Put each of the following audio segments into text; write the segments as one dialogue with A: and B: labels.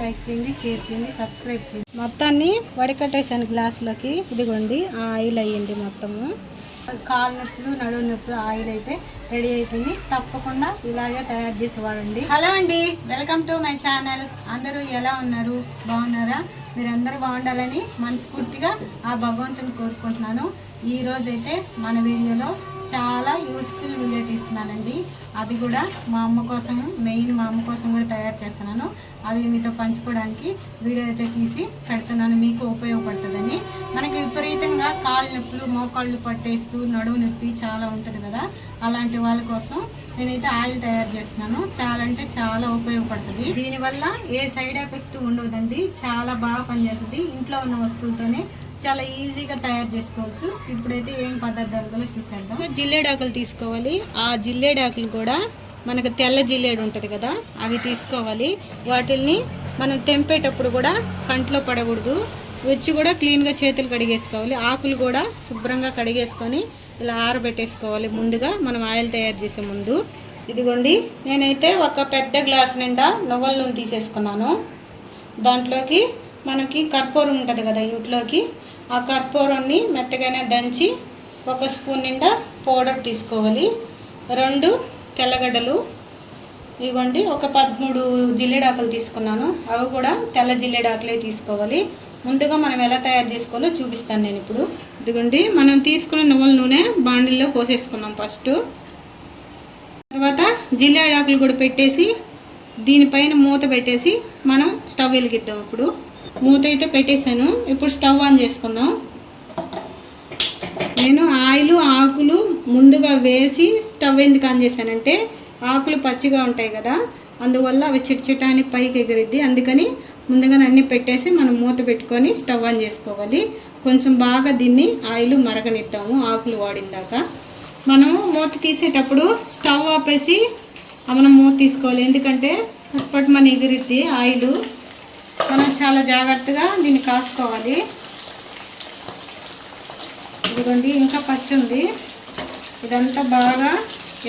A: Like చేయండి share చేయండి subscribe చేయండి. మొత్తాన్ని వడకట్టేసాను గ్లాసులోకి. ఇదిగోండి ఆ ఆయిల్ అయ్యింది మొత్తము. కాలు నొప్పులు నడుము నొప్పులు ఆయిల్ అయితే రెడీ అయిపోయింది. తప్పకుండా ఇలాగే తయారు చేసి వాడండి హలో అండి వెల్కమ్ టు మై ఛానల్. అందరూ ఎలా ఉన్నారు? బాగున్నారా? మీరందరూ బాగుండాలని మనస్ఫూర్తిగా ఆ భగవంతుని కోరుకుంటున్నాను. ఈరోజైతే మన వీడియోలో చాలా యూస్ఫుల్ వీడియో తీస్తున్నానండి. అది కూడా మా అమ్మ కోసం మెయిన్ మా అమ్మ కోసం కూడా తయారు చేస్తున్నాను. అది మీతో పంచుకోవడానికి వీడియో అయితే తీసి పెడుతున్నాను. మీకు ఉపయోగపడుతుందని. మనకి విపరీతంగా కాళ్ళు నొప్పులు మోకాళ్ళు పట్టేస్తూ నడువు నొప్పి చాలా ఉంటుంది కదా. అలాంటి వాళ్ళ కోసం నేనైతే ఆయిల్ తయారు చేస్తున్నాను. చాలా అంటే చాలా ఉపయోగపడుతుంది. దీనివల్ల ఏ సైడ్ ఎఫెక్ట్ ఉండదండి. చాలా బాగా పనిచేస్తుంది. ఇంట్లో ఉన్న వస్తువులతోనే చాలా ఈజీగా తయారు చేసుకోవచ్చు. ఇప్పుడైతే ఏం పదార్థాలు కూడా చూసేద్దాం. జిల్లేడాకులు తీసుకోవాలి. ఆ జిల్లేడాకులు కూడా మనకు తెల్ల జిల్లేడు ఉంటుంది కదా అవి తీసుకోవాలి. వాటిల్ని మనం తెంపేటప్పుడు కూడా కంట్లో పడకూడదు. వచ్చి కూడా క్లీన్గా చేతులు కడిగేసుకోవాలి. ఆకులు కూడా శుభ్రంగా కడిగేసుకొని ఇలా ఆరబెట్టేసుకోవాలి ముందుగా మనం ఆయిల్ తయారు చేసే ముందు. ఇదిగోండి నేనైతే ఒక పెద్ద గ్లాస్ నిండా నువ్వుల నూనె తీసేసుకున్నాను. దాంట్లోకి మనకి కర్పూరం ఉంటుంది కదా ఇంట్లోకి ఆ కర్పూరాన్ని మెత్తగానే దంచి ఒక స్పూన్ నిండా పౌడర్ తీసుకోవాలి. రెండు తెల్లగడ్డలు ఇదిగోండి ఒక పదమూడు జిల్లేడాకులు తీసుకున్నాను. అవి కూడా తెల్ల జిల్లేడాకులే తీసుకోవాలి. ముందుగా మనం ఎలా తయారు చేసుకోవాలో చూపిస్తాను నేను ఇప్పుడు. ఇదిగోండి మనం తీసుకున్న నువ్వుల నూనె బాండిల్లో పోసేసుకుందాం ఫస్ట్. తర్వాత జిల్లేడాకులు కూడా పెట్టేసి దీనిపైన మూత పెట్టేసి మనం స్టవ్ వెలిగిద్దాం ఇప్పుడు. మూత అయితే పెట్టేశాను. ఇప్పుడు స్టవ్ ఆన్ చేసుకుందాం. నేను ఆయిల్ ఆకులు ముందుగా వేసి స్టవ్ ఎందుకు ఆన్ చేశానంటే ఆకులు పచ్చిగా ఉంటాయి కదా అందువల్ల అవి చిట్చిటాని పైకి ఎగిరిద్ది. అందుకని ముందుగానే అన్నీ పెట్టేసి మనం మూత పెట్టుకొని స్టవ్ ఆన్ చేసుకోవాలి. కొంచెం బాగా దీన్ని ఆయిల్ మరగనిద్దాము ఆకులు వాడిందాక మనము మూత తీసేటప్పుడు స్టవ్ ఆపేసి మనం మూత తీసుకోవాలి. ఎందుకంటే పట్టు మన ఎగిరిద్ది ఆయిల్. మనం చాలా జాగ్రత్తగా దీన్ని కాసుకోవాలి. ఇదిగోండి ఇంకా పచ్చి ఉంది. ఇదంతా బాగా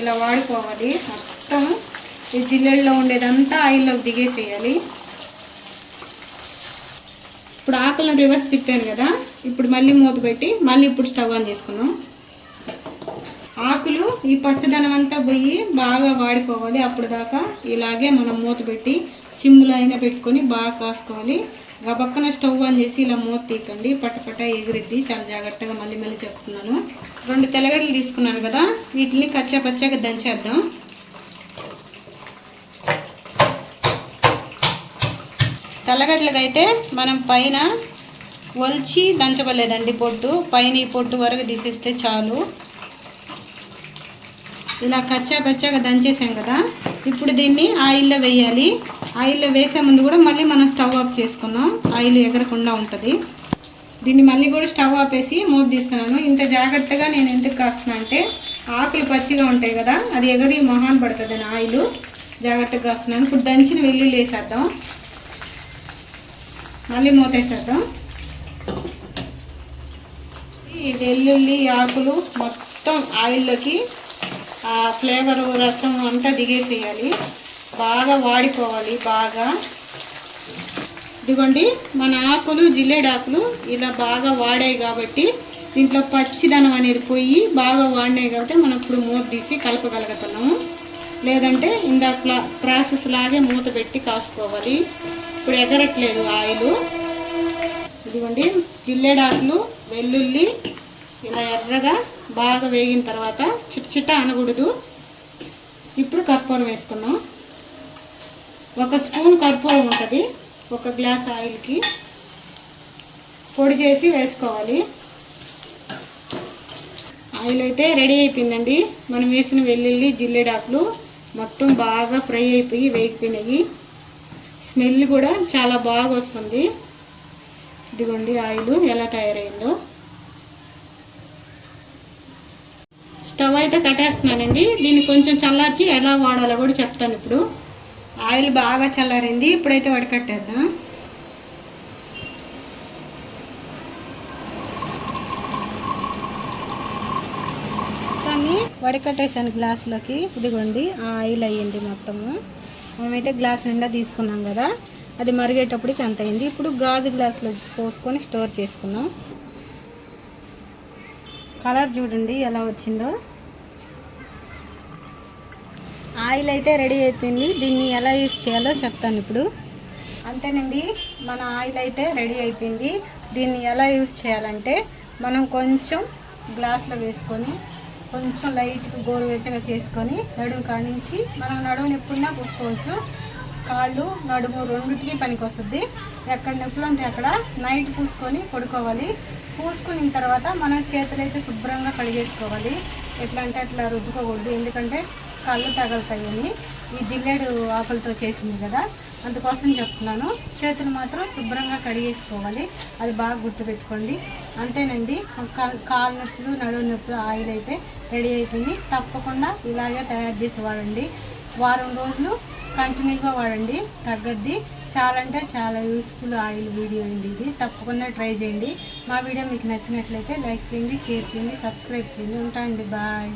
A: ఇలా వాడుకోవాలి. మొత్తం ఈ జిల్లెల్లో ఉండేదంతా ఆయిల్లోకి దిగేసేయాలి. ఇప్పుడు ఆకులను రివర్స్ తిప్పాను కదా. ఇప్పుడు మళ్ళీ మూత పెట్టి మళ్ళీ ఇప్పుడు స్టవ్ ఆన్ చేసుకున్నాం. ఆకులు ఈ పచ్చదనం అంతా పోయి బాగా వాడిపోవాలి అప్పుడు దాకా ఇలాగే మనం మూత పెట్టి సిమ్లో అయినా పెట్టుకొని బాగా కాసుకోవాలి. గబక్కన పక్కన స్టవ్ ఆన్ చేసి ఇలా మూత తీయకండి. పట్టపట్ట ఎగిరిద్ది. చాలా జాగ్రత్తగా మళ్ళీ మళ్ళీ చెప్తున్నాను. రెండు తెల్లగడ్డలు తీసుకున్నాను కదా వీటిని కచ్చా పచ్చాగా దంచేద్దాం. తెల్లగడ్డలకైతే మనం పైన ఒలిచి దంచబలేదండి పొట్టు. పైన ఈ పొట్టు వరకు తీసేస్తే చాలు. ఇలా కచ్చా పచ్చాగా దంచేసాం కదా ఇప్పుడు దీన్ని ఆయిల్లో వేయాలి. ఆయిల్లో వేసే ముందు కూడా మళ్ళీ మనం స్టవ్ ఆఫ్ చేసుకున్నాం ఆయిల్ ఎగరకుండా ఉంటుంది. దీన్ని మళ్ళీ కూడా స్టవ్ ఆపేసి మూత తీస్తున్నాను. ఇంత జాగ్రత్తగా నేను ఎందుకు కాస్తున్నా అంటే ఆకులు పచ్చిగా ఉంటాయి కదా అది ఎగరి మొహాన్ పడుతుంది అని ఆయిల్. జాగ్రత్తగా కాస్తున్నాను. ఇప్పుడు దంచిన వెల్లుల్లి వేసేద్దాం. మళ్ళీ మూత వేసేద్దాం. ఈ వెల్లుల్లి ఆకులు మొత్తం ఆయిల్లోకి ఆ ఫ్లేవర్ రసం అంతా దిగేసేయాలి. బాగా వాడిపోవాలి బాగా. ఇదిగోండి మన ఆకులు జిల్లేడాకులు ఇలా బాగా వాడాయి కాబట్టి దీంట్లో పచ్చిదనం అనేది పోయి బాగా వాడినాయి కాబట్టి మనం ఇప్పుడు మూత తీసి కలపగలుగుతున్నాము. లేదంటే ఇందాక ప్రాసెస్ లాగే మూత పెట్టి కాసుకోవాలి. ఇప్పుడు ఎగరట్లేదు ఆయిల్. ఇదిగోండి జిల్లేడాకులు వెల్లుల్లి ఇలా ఎర్రగా బాగా వేగిన తర్వాత చిట్చిట చిట్ట అనకూడదు. ఇప్పుడు కర్పూరం వేసుకుందాం. ఒక స్పూన్ కర్పూరం ఉంటుంది. ఒక గ్లాస్ ఆయిల్కి పొడి చేసి వేసుకోవాలి. ఆయిల్ అయితే రెడీ అయిపోయిందండి. మనం వేసిన వెల్లుల్లి జిల్లేడాకులు మొత్తం బాగా ఫ్రై అయిపోయి వేగిపోయినాయి. స్మెల్ కూడా చాలా బాగా వస్తుంది. ఇదిగోండి ఆయిల్ ఎలా తయారైందో. స్టవ్ అయితే కట్టేస్తున్నానండి. దీన్ని కొంచెం చల్లార్చి ఎలా వాడాలో కూడా చెప్తాను ఇప్పుడు. ఆయిల్ బాగా చల్లారింది. ఇప్పుడైతే వడకట్టేద్దాం. కానీ వడకట్టేసాను గ్లాసులోకి. ఇదిగోండి ఆ ఆయిల్ అయ్యింది మొత్తము. మేమైతే గ్లాస్ నిండా తీసుకున్నాం కదా. అది మరిగేటప్పటికి అంత అయింది ఇప్పుడు గాజు గ్లాసులో పోసుకొని స్టోర్ చేసుకున్నాం. కలర్ చూడండి ఎలా వచ్చిందో. ఆయిల్ అయితే రెడీ అయిపోయింది. దీన్ని ఎలా యూస్ చేయాలో చెప్తాను ఇప్పుడు. అంతేనండి మన ఆయిల్ అయితే రెడీ అయిపోయింది. దీన్ని ఎలా యూస్ చేయాలంటే మనం కొంచెం గ్లాస్లో వేసుకొని కొంచెం లైట్గా గోరువెచ్చగా చేసుకొని నడుము కానించి మనం నడుము ఎప్పుడున్నా పూసుకోవచ్చు. కాళ్ళు నడుము రెండింటికి పనికి వస్తుంది. ఎక్కడ నొప్పులు ఉంటే అక్కడ నైట్ పూసుకొని పడుకోవాలి. పూసుకున్న తర్వాత మనం చేతులు అయితే శుభ్రంగా కడిగేసుకోవాలి. ఎట్లా అంటే అట్లా రుద్దుకోకూడదు. ఎందుకంటే కళ్ళు తగులుతాయని. ఈ జిల్లేడు ఆకులతో చేసింది కదా. అందుకోసం చెప్తున్నాను. చేతులు మాత్రం శుభ్రంగా కడిగేసుకోవాలి. అది బాగా గుర్తుపెట్టుకోండి. అంతేనండి. కాలు నొప్పులు నడుము నొప్పులు ఆయిల్ అయితే రెడీ అయిపోయింది. తప్పకుండా ఇలాగే తయారు చేసి వాడండి వారం రోజులు కంటిన్యూగా వాడండి తగ్గద్ది. చాలా అంటే చాలా యూస్ఫుల్ ఆయిల్ వీడియో అండి ఇది. తప్పకుండా ట్రై చేయండి. మా వీడియో మీకు నచ్చినట్లయితే లైక్ చేయండి షేర్ చేయండి సబ్స్క్రైబ్ చేయండి. ఉంటానండి బాయ్